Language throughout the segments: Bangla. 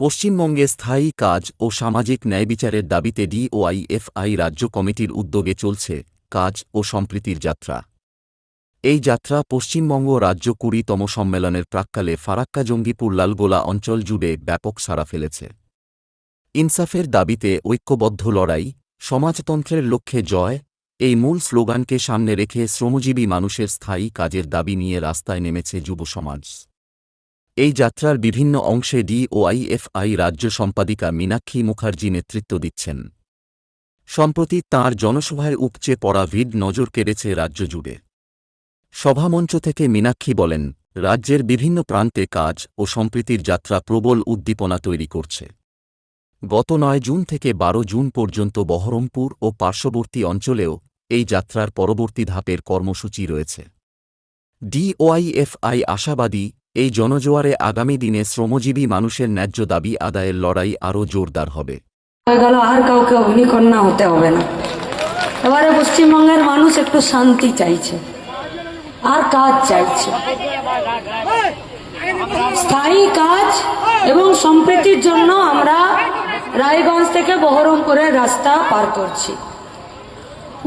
পশ্চিমবঙ্গে স্থায়ী কাজ ও সামাজিক ন্যায়বিচারের দাবিতে ডিওআইএফআই রাজ্য কমিটির উদ্যোগে চলছে কাজ ও সম্প্রীতির যাত্রা। এই যাত্রা পশ্চিমবঙ্গ রাজ্য কুড়িতম সম্মেলনের প্রাক্কালে ফারাক্কা জঙ্গিপুর লালগোলা অঞ্চল জুড়ে ব্যাপক সাড়া ফেলেছে। ইনসাফের দাবিতে ঐক্যবদ্ধ লড়াই, সমাজতন্ত্রের লক্ষ্যে জয়, এই মূল স্লোগানকে সামনে রেখে শ্রমজীবী মানুষের স্থায়ী কাজের দাবি নিয়ে রাস্তায় নেমেছে যুব সমাজ এই যাত্রার বিভিন্ন অংশে ডিওআইএফআই রাজ্য সম্পাদিকা মীনাক্ষী মুখার্জি নেতৃত্ব দিচ্ছেন। সম্প্রতি তাঁর জনসভায় উপচে পড়া ভিড় নজর কেড়েছে রাজ্য জুড়ে। সভামঞ্চ থেকে মীনাক্ষী বলেন, রাজ্যের বিভিন্ন প্রান্তে কাজ ও সম্প্রীতির যাত্রা প্রবল উদ্দীপনা তৈরি করছে। গত নয় জুন থেকে বারো জুন পর্যন্ত বহরমপুর ও পার্শ্ববর্তী অঞ্চলেও এই যাত্রার পরবর্তী ধাপের কর্মসূচি রয়েছে। ডিওআইএফআই আশাবাদী এই জনজোয়ারে আগামী দিনে শ্রমজীবী মানুষের ন্যায্য দাবি আদায়ের লড়াই আরও জোরদার হবে। গেল, আর কাউকে অগ্নিকন্যা হতে হবে না। এবারে পশ্চিমবঙ্গের মানুষ একটু শান্তি চাইছে, আর কাজ চাইছে। স্থায়ী কাজ এবং সম্প্রীতির জন্য আমরা রায়গঞ্জ থেকে বহরমপুরের রাস্তা পার করছি।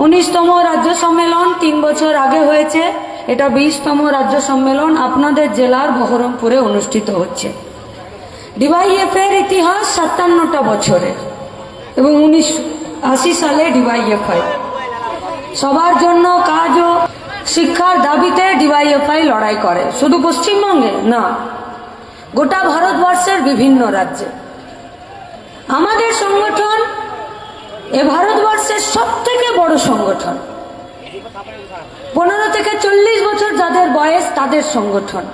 উনিশতম রাজ্য সম্মেলন তিন বছর আগে হয়েছে। এটা বিশতম রাজ্য সম্মেলন আপনাদের জেলার বহরমপুরে অনুষ্ঠিত হচ্ছে। ডিওয়াইএফ এর ইতিহাস সাতান্নটা বছরের এবং উনিশ আশি সালে ডিওয়াইএফআই সবার জন্য কাজ ও শিক্ষার দাবিতে ডিওয়াইএফআই লড়াই করে। শুধু পশ্চিমবঙ্গে না, গোটা ভারতবর্ষের বিভিন্ন রাজ্যে। আমাদের সংগঠন এ ভারতবর্ষের সব থেকে বড় সংগঠন। পনেরো থেকে চল্লিশ বছর যাদের বয়স, তাদের সংগঠন।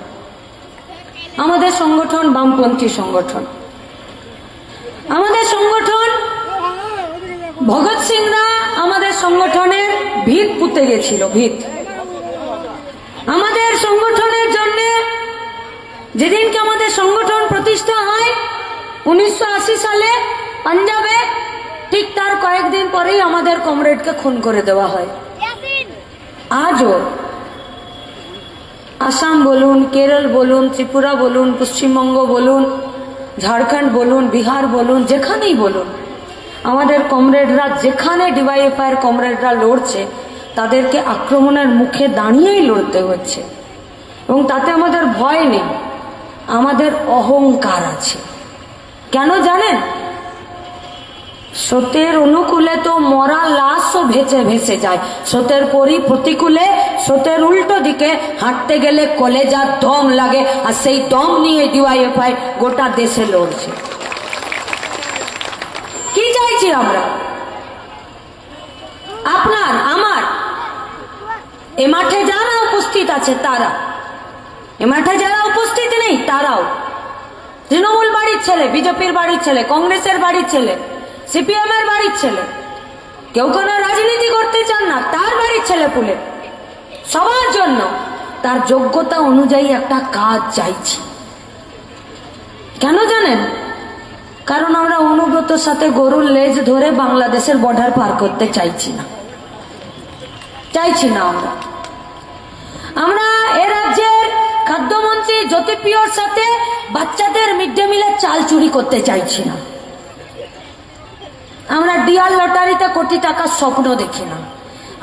আমাদের সংগঠন বামপন্থী সংগঠন। আমাদের সংগঠন, ভগৎ সিংরা আমাদের সংগঠনের ভিত পুঁতে গেছিল, ভিত। আমাদের সংগঠনের জন্য যেদিনকে আমাদের সংগঠন প্রতিষ্ঠা হয়, উনিশশো আশি সালে পাঞ্জাবে, ঠিক তার কয়েকদিন পরেই আমাদের কমরেডকে খুন করে দেওয়া হয়। আজও আসাম বলুন, কেরল বলুন, ত্রিপুরা বলুন, পশ্চিমবঙ্গ বলুন, ঝাড়খণ্ড বলুন, বিহার বলুন, যেখানেই বলুন, আমাদের কমরেডরা যেখানে ডিওয়াইএফআইয়ের কমরেডরা লড়ছে, তাদেরকে আক্রমণের মুখে দাঁড়িয়েই লড়তে হচ্ছে। এবং তাতে আমাদের ভয় নেই, আমাদের অহংকার আছে। কেন জানেন? স্রোতের অনুকূলে তো মরা লাশও ভেসে ভেসে যায়। স্রোতের পরি প্রতিকূলে স্রোতের উল্টো দিকে হাঁটতে গেলে কলেজার দম লাগে, আর সেই দম নিয়ে ডিওয়াইএফআই গোটা দেশে লড়ছে। কি চাইছি আমরা? আপনার, আমার? এ মাঠে যারা উপস্থিত আছে তারা? এ মাঠে যারা উপস্থিত নেই, তারাও? তৃণমূল বাড়ির ছেলে, বিজেপির বাড়ির ছেলে, কংগ্রেসের বাড়ির ছেলে সিপিএম এর বাড়ির ছেলে। কেউ কোনো রাজনীতি করতে চান না, তার বাড়ির ছেলে পুলে। সবার জন্য তার যোগ্যতা অনুযায়ী একটা কাজ চাইছি। কেন জানেন? কারণ আমরা অনুব্রতর সাথে গরুর লেজ ধরে বাংলাদেশের বর্ডার পার করতে চাইছি না। চাইছি না আমরা। আমরা এ রাজ্যের খাদ্যমন্ত্রী জ্যোতিপ্রিয়র সাথে বাচ্চাদের মিড ডে মিলের চাল চুরি করতে চাইছি না। আমরা ডিয়ার লটারিতে কোটি টাকার স্বপ্ন দেখি না।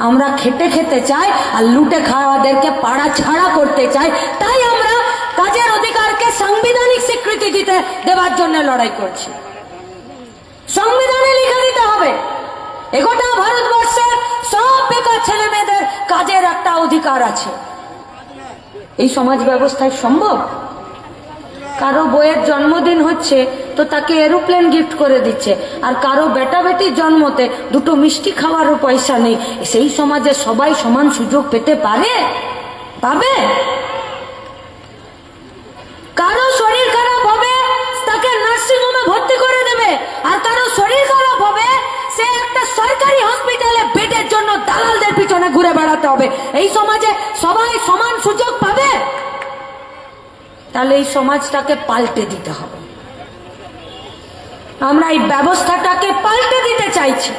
আমরা খেটে খেতে চাই আর লুটে খাওয়াদেরকে পাড়া ছাড়া করতে চাই। তাই আমরা কাজের অধিকারকে সাংবিধানিক স্বীকৃতি দিতে দেওয়ার জন্য লড়াই করছি। সংবিধানে লিখে দিতে হবে, এগোটা ভারতবর্ষের সব বেকার ছেলে মেয়েদের কাজের একটা অধিকার আছে। এই সমাজ ব্যবস্থায় সম্ভব? কারও বইয়ের জন্মদিন হচ্ছে, তো তাকে এরোপ্লেন গিফট করে দিচ্ছে। আর কারও বেটা বেটির জন্মতে দুটো মিষ্টি খাওয়ারও পয়সা নেই। সেই সমাজে সবাই সমান সুযোগ পেতে পারে? পাবে? কারও শরীর খারাপ হবে, তাকে নার্সিং হোমে ভর্তি করে দেবে। আর কারও শরীর খারাপ হবে, সে একটা সরকারি হসপিটালে বেডের জন্য দালালদের পিছনে ঘুরে বেড়াতে হবে। এই সমাজে সবাই সমান সুযোগ তাহলে এই সমাজটাকে পাল্টে দিতে হবে আমরা এই ব্যবস্থাটাকে পাল্টে দিতে চাইছি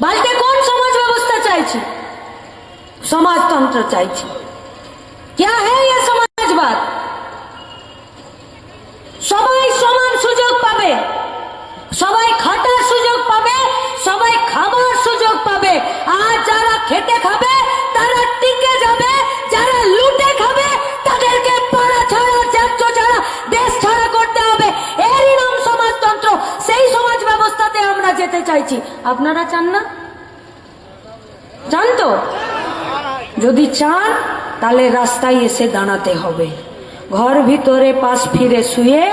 পাল্টে কোন সমাজ ব্যবস্থা চাইছি সমাজতন্ত্র চাইছি क्या है ये समाजवाद সবাই সমান সবাই খাটার সুযোগ পাবে সবাই খাবার সুযোগ পাবে আর যারা খেটে খাবে যেতে চাইছি। আপনারা চান না? চান তো যদি চান, তাহলে রাস্তায় এসে দাঁড়াতে হবে। ঘর ভিতরে পাশ ফিরে শুয়ে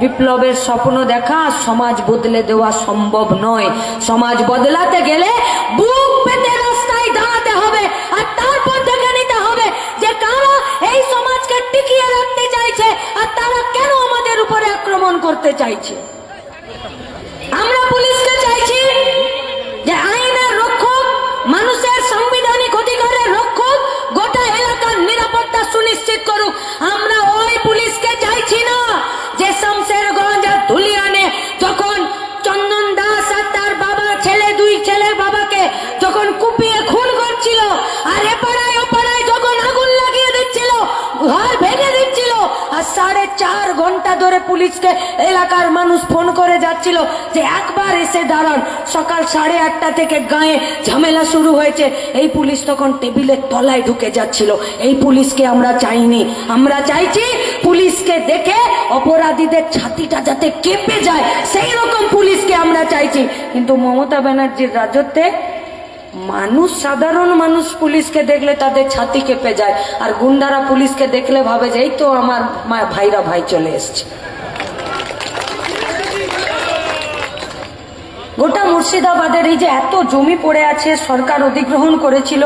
বিপ্লবের স্বপ্ন দেখা সমাজ বদলে দেওয়া সম্ভব নয়। সমাজ বদলাতে গেলে বুক পেতে রাস্তায় দাঁড়াতে হবে আর তারপর দেখে নিতে হবে যে কারা এই সমাজকে টিকিয়ে রাখতে চাইছে আর তারা কেন আমাদের উপরে আক্রমণ করতে চাইছে। আমরা পুলিশকে সুনিশ্চিত করুক। আমরা ওই পুলিশকে চাইছি না যে শমশেরগঞ্জ আর ধুলিয়ানে যখন চন্দন দাস আর তার বাবা, ছেলে, দুই ছেলে বাবাকে যখন কুপিয়ে ঘণ্টা ধরে পুলিশকে এলাকার মানুষ ফোন করে যাচ্ছিল যে একবার এসে দাঁড়ান। সকাল সাড়ে আটটা থেকে গায়ে ঝামেলা শুরু হয়েছে। এই পুলিশ তখন টেবিলের তলায় ঢুকে যাচ্ছিল। এই পুলিশকে আমরা চাইনি। আমরা চাইছি পুলিশকে দেখে অপরাধীদের ছাতিটা যাতে কেঁপে যায় সেই রকম পুলিশকে আমরা চাইছি। কিন্তু মমতা ব্যানার্জির রাজত্বে মানুষ, সাধারণ মানুষ পুলিশকে দেখলে তাদের ছাতি কেঁপে যায়। আর গুন্ডারা পুলিশকে দেখলে ভাবে যে, এই তো আমার ভাইরা ভাই চলে এসছে। গোটা মুর্শিদাবাদের এই যে এত জমি পড়ে আছে, সরকার অধিগ্রহণ করেছিল,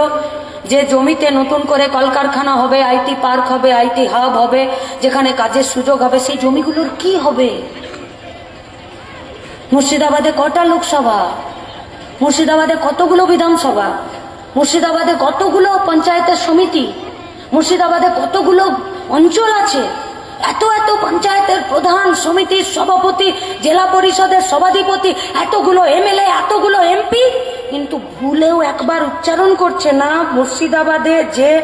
যে জমিতে নতুন করে কলকারখানা হবে, আইটি পার্ক হবে, আইটি হাব হবে, যেখানে কাজের সুযোগ হবে, সেই জমিগুলোর কি হবে? মুর্শিদাবাদে কটা লোকসভা? মুর্শিদাবাদে কতগুলো বিধানসভা? মুর্শিদাবাদে কতগুলো পঞ্চায়েতের সমিতি? মুর্শিদাবাদে কতগুলো অঞ্চল আছে? এত এত পঞ্চায়েতের প্রধান সমিতির সভাপতি, জেলা পরিষদের সভাধিপতি, এতগুলো এমএলএ, এতগুলো এমপি? কিন্তু ভুলেও একবার উচ্চারণ করছে না মুর্শিদাবাদে যে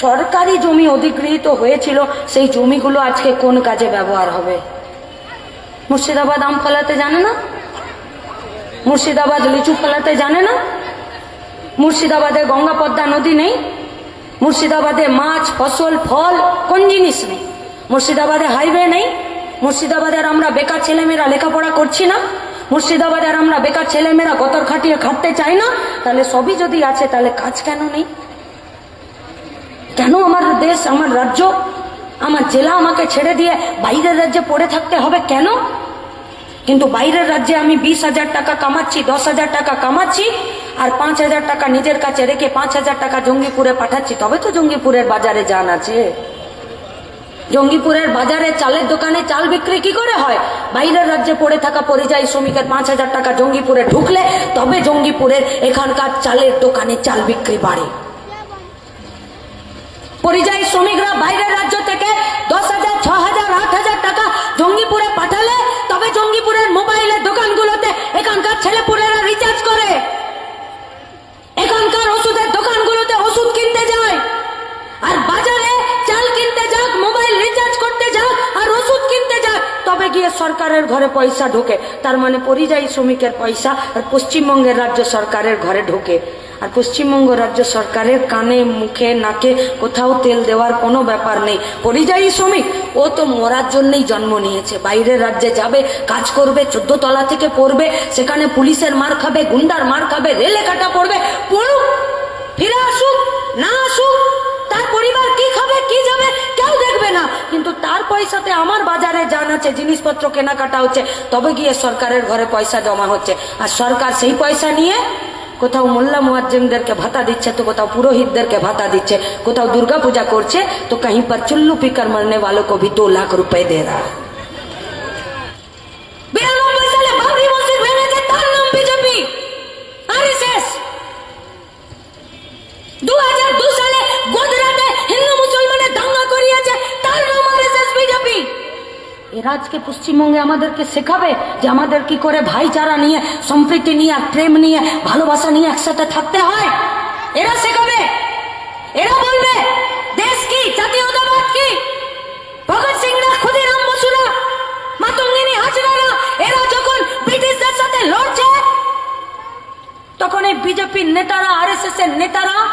সরকারি জমি অধিগৃহীত হয়েছিল, সেই জমিগুলো আজকে কোন কাজে ব্যবহার হবে? মুর্শিদাবাদ আম ফলাতে জানে না? মুর্শিদাবাদ লিচু ফলাতে জানে না? মুর্শিদাবাদে গঙ্গা পদ্মা নদী নেই? মুর্শিদাবাদে মাছ, ফসল, ফল, কোন জিনিস নেই? মুর্শিদাবাদে হাইওয়ে নেই? মুর্শিদাবাদের আমরা বেকার ছেলেমেয়েরা লেখাপড়া করছি না? মুর্শিদাবাদের আমরা বেকার ছেলেমেয়েরা গতর খাটিয়ে খাটতে চাই না? তাহলে সবই যদি আছে, তাহলে কাজ কেন নেই? কেন আমার দেশ, আমার রাজ্য, আমার জেলা আমাকে ছেড়ে দিয়ে বাইরের রাজ্যে পড়ে থাকতে হবে কেন? কিন্তু বাইরের রাজ্যে আমি বিশ হাজার টাকা কামাচ্ছি, দশ হাজার টাকা কামাচ্ছি, আর পাঁচ হাজার টাকা নিজের কাছে রেখে পাঁচ হাজার টাকা জঙ্গিপুরে পাঠাচ্ছি। তবে তো জঙ্গিপুরের বাজারে যান আছে। জঙ্গিপুরের বাজারে চালের দোকানে চাল বিক্রি কি করে হয়? বাইরের রাজ্যে পড়ে থাকা পরিযায়ী শ্রমিকের পাঁচ হাজার টাকা জঙ্গিপুরে ঢুকলে তবে জঙ্গিপুরের এখানকার চালের দোকানে চাল বিক্রি বাড়ে। পরিযায়ী শ্রমিকরা বাইরের রাজ্য থেকে দশ হাজার, ছ হাজার, আট হাজার টাকা জঙ্গিপুরে পাঠালে তবে জঙ্গিপুরের মোবাইলের দোকানগুলোতে। এখানকার ছেলেপুলেরা রিচার্জ করে। এখানকার ওষুধের তবে গিয়ে সরকারের ঘরে পয়সা ঢোকে। তার মানে পরিযায়ী শ্রমিকের পয়সা আর পশ্চিমবঙ্গের রাজ্য সরকারের ঘরে ঢোকে। আর পশ্চিমবঙ্গ রাজ্য সরকারের কানে, মুখে, নাকে কোথাও তেল দেওয়ার কোনো ব্যাপার নেই। পরিযায়ী শ্রমিক, ও তো মরার জন্যই জন্ম নিয়েছে। বাইরের রাজ্যে যাবে, কাজ করবে, চোদ্দ তলা থেকে পড়বে, সেখানে পুলিশের মার খাবে, গুন্ডার মার খাবে, রেলে কাটা পড়বে। পড়ুক, ফিরে আসুক, না আসুক না কিন্তু তার পয়সাতে আমার বাজারে যান আছে জিনিসপত্র কেনাকাটা হচ্ছে তবে গিয়ে সরকারের ঘরে পয়সা জমা হচ্ছে আর সরকার সেই পয়সা নিয়ে কোথাও মোল্লা মুয়াজ্জিমদেরকে ভাতা দিচ্ছে তো কোথাও পুরোহিতদেরকে ভাতা দিচ্ছে কোথাও দুর্গা পূজা করছে তো कहीं पर चुल्लू पीकर मरने वालों को भी दो लाख रुपए दे रहा है আজকে পশ্চিমবঙ্গে আমাদেরকে শেখাবে যে আমাদের কি করে ভাইচারা নিয়ে, সম্প্রীতি নিয়ে আর প্রেম নিয়ে, ভালোবাসা নিয়ে একসাথে থাকতে হয়। এরা শেখাবে। এরা বলবে, দেশ কি? জাতীয়তাবাদ কি? ভগৎ সিংরা, ক্ষুদিরাম বসুরা, মাতঙ্গিনী হাজরারা, এরা যখন ব্রিটিশদের সাথে লড়ছে, তখন এই বিজেপির নেতারা আর এস এর নেতারা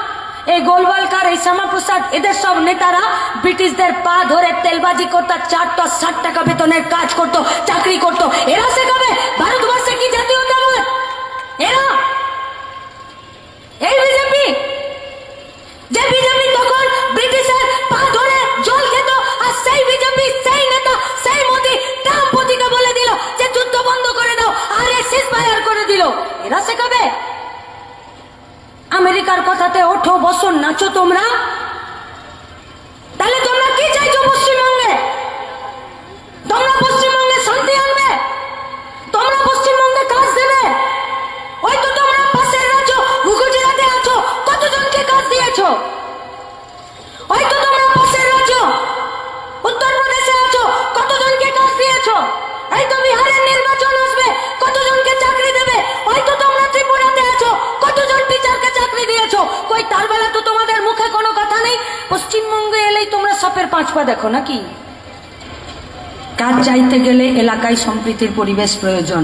এই গোলওয়ালকার এই শ্যামাপ্রসাদ, এদের সব নেতারা ব্রিটিশদের পা ধরে তেলবাজি করতো, চারটা, ষাট টাকা বেতনের কাজ করত, চাকরি করত। এরা শেখাবে? ভারতবর্ষে কি জাতীয়তাবাদ এরা? এই বিজেপি? যে বিজেপি তখন ব্রিটিশের পা ধরে জল খেত, আর সেই বিজেপি সেই বসো নাচো তোমরা। সাপের পাঁচ পা দেখো নাকি? কাজ চাইতে গেলে এলাকায় সম্প্রীতির পরিবেশ প্রয়োজন।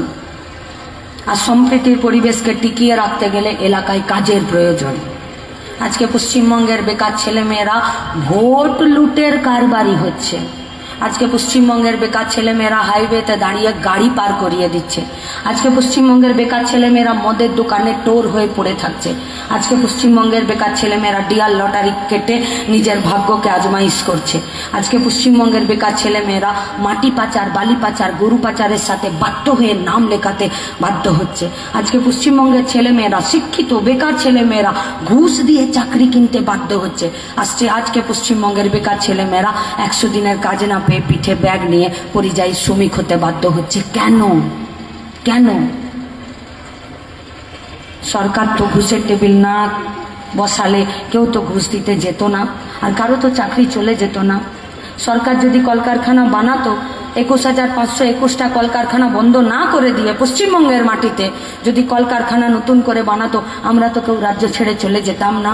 আর সম্প্রীতির পরিবেশকে টিকিয়ে রাখতে গেলে এলাকায় কাজের প্রয়োজন। আজকে পশ্চিমবঙ্গের বেকার ছেলেমেয়েরা ভোট লুটের কারবারি হচ্ছে। আজকে পশ্চিমবঙ্গের বেকার ছেলেমেয়েরা হাইওয়েতে দাঁড়িয়ে গাড়ি পার করিয়ে দিচ্ছে। আজকে পশ্চিমবঙ্গের বেকার ছেলেমেয়েরা মদের দোকানে টোর হয়ে পড়ে থাকছে। আজকে পশ্চিমবঙ্গের বেকার ছেলেমেয়েরা ডিয়ার লটারি কেটে নিজের ভাগ্যকে আজমাইশ করছে। আজকে পশ্চিমবঙ্গের বেকার ছেলেমেয়েরা মাটি পাচার, বালি পাচার, গরু পাচারের সাথে বাধ্য হয়ে নাম লেখাতে বাধ্য হচ্ছে। আজকে পশ্চিমবঙ্গের ছেলেমেয়েরা, শিক্ষিত বেকার ছেলেমেয়েরা ঘুষ দিয়ে চাকরি কিনতে বাধ্য হচ্ছে। আসছে আজকে পশ্চিমবঙ্গের বেকার ছেলেমেয়েরা একশো দিনের কাজে না পেয়ে পিঠে ব্যাগ নিয়ে পরিযায়ী শ্রমিক হতে বাধ্য হচ্ছে। কেন? কেন? সরকার তো ঘুষের টেবিল না বসালে কেউ তো ঘুষ দিতে যেত না আর কারও তো চাকরি চলে যেত না। সরকার যদি কলকারখানা বানাতো, একুশ হাজার পাঁচশো একুশটা কলকারখানা বন্ধ না করে দিয়ে পশ্চিমবঙ্গের মাটিতে যদি কলকারখানা নতুন করে বানাতো, আমরা তো কেউ রাজ্য ছেড়ে চলে যেতাম না।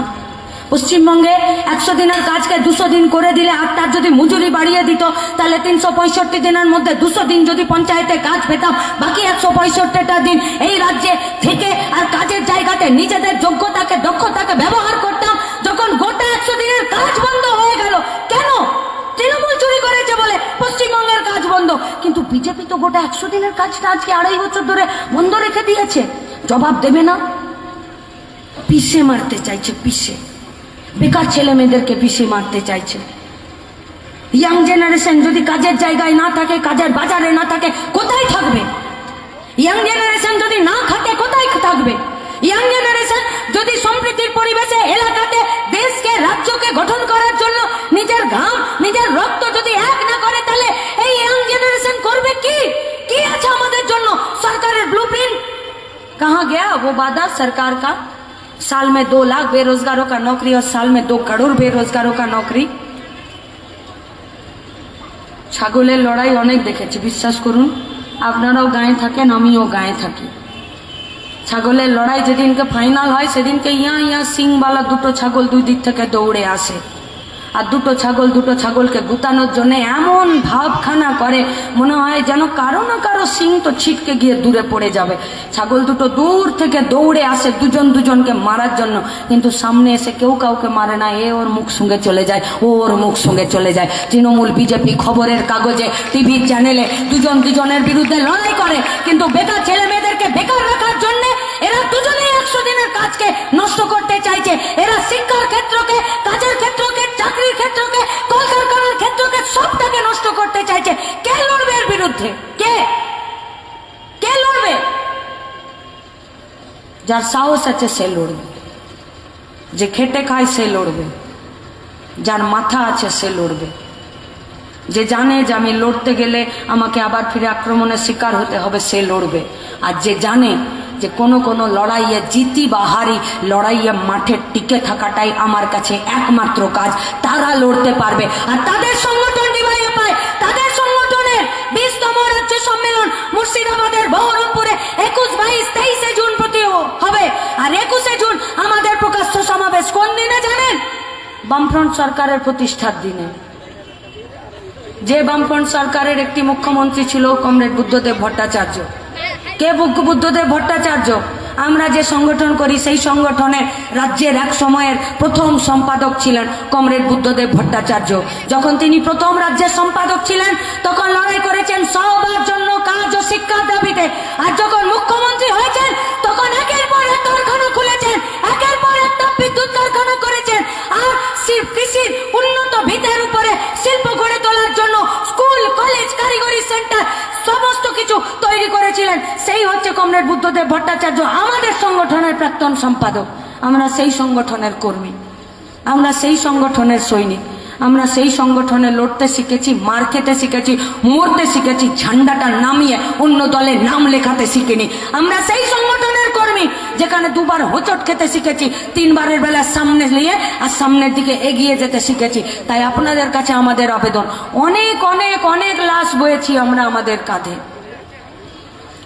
পশ্চিমবঙ্গে একশো দিনের কাজকে দুশো দিন করে দিলে আটটার যদি মজুরি বাড়িয়ে দিত, তাহলে তিনশো পঁয়ষট্টি দিনের মধ্যে দুশো দিন যদি পঞ্চায়েতে কাজ পেতাম, বাকি একশো পঁয়ষট্টিটা দিন এই রাজ্যে থেকে আর কাজের জায়গাতে নিজেদের যোগ্যতাকে, দক্ষতাকে ব্যবহার করতাম, যখন গোটা একশো দিনের কাজ বন্ধ হয়ে গেল। কেন? তৃণমূল চুরি করেছে বলে পশ্চিমবঙ্গের কাজ বন্ধ। কিন্তু বিজেপি তো গোটা একশো দিনের কাজটা আজকে আড়াই বছর ধরে বন্ধ রেখে দিয়েছে। জবাব দেবে না? পিসে মারতে চাইছে, পিসে। বেকার ছেলে মেয়েদেরকে পিছিয়ে মারতে চাইছে ইয়াং জেনারেশন যদি কাজের জায়গায় না থাকে কাজের বাজারে না থাকে কোথায় থাকবে ইয়াং জেনারেশন যদি না খাটে কোথায় থাকবে ইয়াং জেনারেশন যদি সম্প্রীতির পরিবেশে এলাকাতে দেশকে রাজ্যকে গঠন করার জন্য নিজের ঘাম নিজের রক্ত যদি এক না করে তাহলে এই ইয়াং জেনারেশন করবে কি কি আছে আমাদের জন্য সরকারের ব্লুপ্রিন্ট कहाँ गया वो वादा सरकार का साल में दो लाख बेरोजगारों का नौकरी और साल में दो करोड़ बेरोजगारों का नौकरी ছাগলের লড়াই অনেক দেখেছি বিশ্বাস করুন আপনারাও গায়ে থাকেন আমিও গায়ে থাকি ছাগলের লড়াই যেদিনকে ফাইনাল হয় সেদিনকে ইয়া ইয়া সিংবালা দুটো ছাগল দুই দিক থেকে দৌড়ে আসে আর দুটো ছাগল দুটো ছাগলকে গুতানোর জন্য এমন ভাবখানা করে, মনে হয় যেন কারও না কারও সিং তো ছিটকে গিয়ে দূরে পড়ে যাবে। ছাগল দুটো দূর থেকে দৌড়ে আসে দুজন দুজনকে মারার জন্য, কিন্তু সামনে এসে কেউ কাউকে মারে না, এ ওর মুখ সঙ্গে চলে যায়, ও ওর মুখ সঙ্গে চলে যায়। তৃণমূল বিজেপি খবরের কাগজে টিভির চ্যানেলে দুজন দুজনের বিরুদ্ধে লড়াই করে, কিন্তু বেকার ছেলে মেয়েদেরকে বেকার রাখার জন্য এরা দুজনেই একশো দিনের কাজকে নষ্ট করতে চাইছে। এরা শিক্ষার ক্ষেত্রকে কাজের ক্ষেত্রকে চাকরির ক্ষেত্রকে, কলকারখানার ক্ষেত্রকে সবটাকে নষ্ট করতে চাইছে। কে লড়বে এর বিরুদ্ধে? কে? কে লড়বে? যার সাহস আছে সে লড়বে। যে খেটে খায় সে লড়বে। যার মাথা আছে সে লড়বে। যে জানে যে আমি লড়তে গেলে আমাকে আবার ফিরে আক্রমণের শিকার হতে হবে, সে লড়বে। আর যে জানে যে কোনো কোনো লড়াইয়ে জিতি বা হারি, লড়াইয়ে মাঠে টিকে থাকাটাই আমার কাছে একমাত্র কাজ। তারা লড়তে পারবে। আর তাদের সংগঠন ডিভাইয়ে পায়। তাদের সংগঠনের বিশতম রাজ্য সম্মেলন মুর্শিদাবাদের বহরমপুরে একুশ বাইশ তেইশে জুন প্রতি হবে। আর একুশে জুন আমাদের প্রকাশ্য সমাবেশ কোন দিনে জানেন? বামফ্রন্ট সরকারের প্রতিষ্ঠার দিনে। যে বামফ্রন্ট সরকারের একটি মুখ্যমন্ত্রী ছিল কমরেড বুদ্ধদেব ভট্টাচার্য। কে বুদ্ধ বুদ্ধদেব ভট্টাচার্য? আমরা যে সংগঠন করি, সেই সংগঠনের রাজ্যের এক সময়ের প্রথম সম্পাদক ছিলেন কমরেড বুদ্ধদেব ভট্টাচার্য। যখন তিনি প্রথম রাজ্যের সম্পাদক ছিলেন, তখন লড়াই করেছেন সবার জন্য কাজ ও শিক্ষার দাবিতে। আর যখন মুখ্যমন্ত্রী হয়েছেন, তখন একের পর এক কারখানা খুলেছেন, একের পর এক বিদ্যুৎ কারখানা করেছেন। আর কৃষির উন্নত ভিতের উপরে শিল্প গড়ে তোলার জন্য স্কুল, কলেজ, কারিগরি সেন্টার কিছু তৈরি করেছিলেন, সেই হচ্ছে কমরেড বুদ্ধদেব ভট্টাচার্য, আমাদের সংগঠনের প্রাক্তন সম্পাদক। আমরা সেই সংগঠনের কর্মী। আমরা সেই সংগঠনের সৈনিক। আমরা সেই সংগঠনে লড়তে শিখেছি মার খেতে শিখেছি, মরতে শিখেছি, ঝান্ডাটা নামিয়ে অন্য দলে নাম লেখাতে শিখিনি। আমরা সেই সংগঠনের কর্মী, যেখানে দুবার হোঁচট খেতে শিখেছি, তিনবারের বেলা সামনে নিয়ে আর সামনের দিকে এগিয়ে যেতে শিখেছি। তাই আপনাদের কাছে আমাদের আবেদন। অনেক অনেক অনেক লাশ বয়েছি আমরা আমাদের কাঁধে।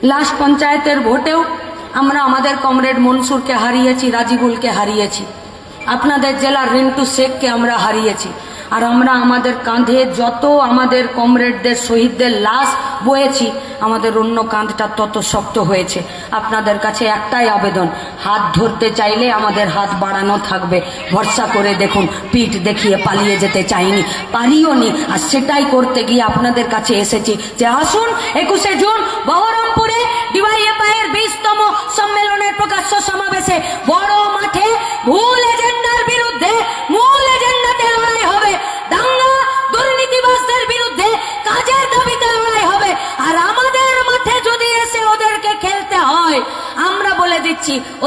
লাস্ট পঞ্চায়েতের ভোটেও আমরা আমাদের কমরেড মনসুরকে হারিয়েছি, রাজিবুলকে হারিয়েছি। আপনাদের জেলার রিন্টু শেখকে আমরা হারিয়েছি। আর আমরা আমাদের কাঁধে যত আমাদের কমরেডদের, শহীদদের লাশ বয়েছি, আমাদের অন্য কাঁধটা তত শক্ত হয়েছে। আপনাদের কাছে একটাই আবেদন, হাত ধরতে চাইলে আমাদের হাত বাড়ানো থাকবে। ভরসা করে দেখুন, পিঠ দেখিয়ে পালিয়ে যেতে চাইনি, পারিও নি। আর সেটাই করতে গিয়ে আপনাদের কাছে এসেছি যে আসুন, একুশে জুন, বহরমপুরে ডিওয়াইএফআই এর বিশতম সম্মেলনের প্রকাশ্য সমাবেশে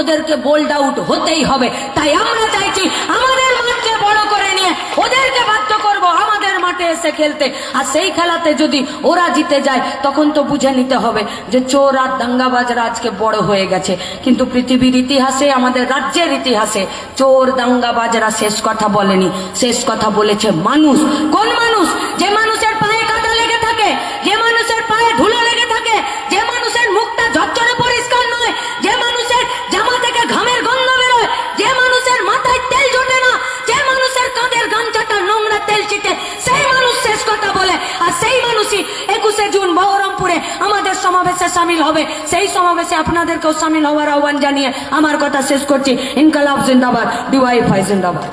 ওদেরকে বোল্ড আউট হতেই হবে। তাই আমরা চাইছি আমাদের মাঠকে বড় করে নিয়ে ওদেরকে বাধ্য করব আমাদের মাঠে এসে খেলতে। আর সেই খেলাতে যদি ওরা জিতে যায়, তখন তো বুঝে নিতে হবে যে চোর আর দাঙ্গাবাজরা আজকে বড় হয়ে গেছে। কিন্তু পৃথিবীর ইতিহাসে, আমাদের রাজ্যের ইতিহাসে চোর, দাঙ্গাবাজরা শেষ কথা বলেনি। শেষ কথা বলেছে মানুষ। কোন মানুষ? যে মানুষের পায়ে কাটা লেগে থাকে, যে মানুষের পায়ে ধুলো লেগে থাকে, যে সমাবেশে সামিল হবে। সেই সমাবেশে আপনাদেরকেও সামিল হওয়ার আহ্বান জানিয়ে আমার কথা শেষ করছি। ইনকালাব জিন্দাবাদ ডিওয়াইফাই জিন্দাবাদ।